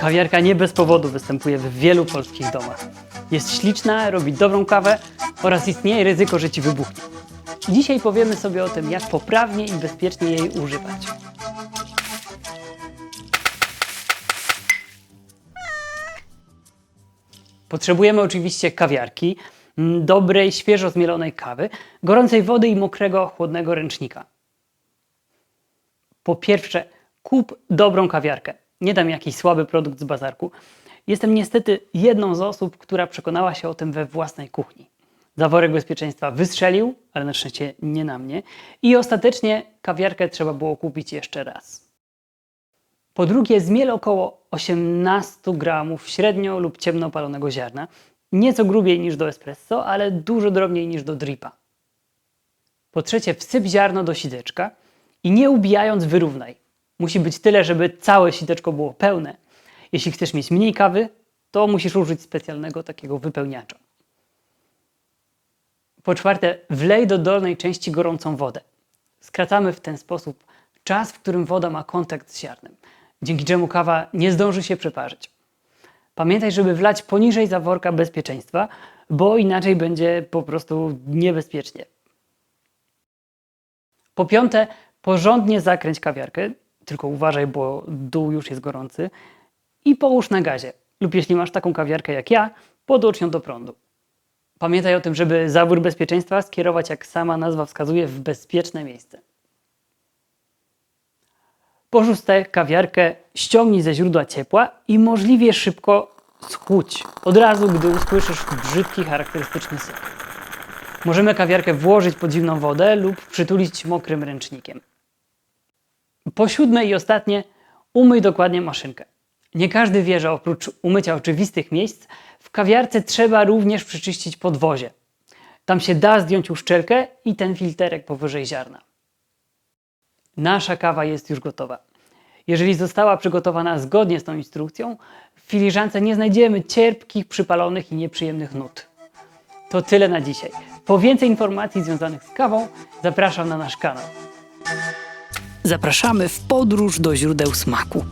Kawiarka nie bez powodu występuje w wielu polskich domach. Jest śliczna, robi dobrą kawę oraz istnieje ryzyko, że ci wybuchnie. Dzisiaj powiemy sobie o tym, jak poprawnie i bezpiecznie jej używać. Potrzebujemy oczywiście kawiarki, mm, dobrej, świeżo zmielonej kawy, gorącej wody i mokrego, chłodnego ręcznika. Po pierwsze, kup dobrą kawiarkę. Nie dam jakiś słaby produkt z bazarku. Jestem niestety jedną z osób, która przekonała się o tym we własnej kuchni. Zaworek bezpieczeństwa wystrzelił, ale na szczęście nie na mnie. I ostatecznie kawiarkę trzeba było kupić jeszcze raz. Po drugie, zmiel około 18 gramów średnio lub ciemno palonego ziarna. Nieco grubiej niż do espresso, ale dużo drobniej niż do dripa. Po trzecie, wsyp ziarno do sideczka i nie ubijając wyrównaj. Musi być tyle, żeby całe sideczko było pełne. Jeśli chcesz mieć mniej kawy, to musisz użyć specjalnego takiego wypełniacza. Po czwarte, wlej do dolnej części gorącą wodę. Skracamy w ten sposób czas, w którym woda ma kontakt z ziarnem, dzięki czemu kawa nie zdąży się przeparzyć. Pamiętaj, żeby wlać poniżej zaworka bezpieczeństwa, bo inaczej będzie po prostu niebezpiecznie. Po piąte, porządnie zakręć kawiarkę, tylko uważaj, bo dół już jest gorący, i połóż na gazie. Lub jeśli masz taką kawiarkę jak ja, podłącz ją do prądu. Pamiętaj o tym, żeby zawór bezpieczeństwa skierować, jak sama nazwa wskazuje, w bezpieczne miejsce. Po szóste, kawiarkę ściągnij ze źródła ciepła i możliwie szybko schłódź. Od razu, gdy usłyszysz brzydki, charakterystyczny syk. Możemy kawiarkę włożyć pod zimną wodę lub przytulić mokrym ręcznikiem. Po siódme i ostatnie, umyj dokładnie maszynkę. Nie każdy wie, że oprócz umycia oczywistych miejsc, w kawiarce trzeba również przyczyścić podwozie. Tam się da zdjąć uszczelkę i ten filterek powyżej ziarna. Nasza kawa jest już gotowa. Jeżeli została przygotowana zgodnie z tą instrukcją, w filiżance nie znajdziemy cierpkich, przypalonych i nieprzyjemnych nut. To tyle na dzisiaj. Po więcej informacji związanych z kawą zapraszam na nasz kanał. Zapraszamy w podróż do źródeł smaku.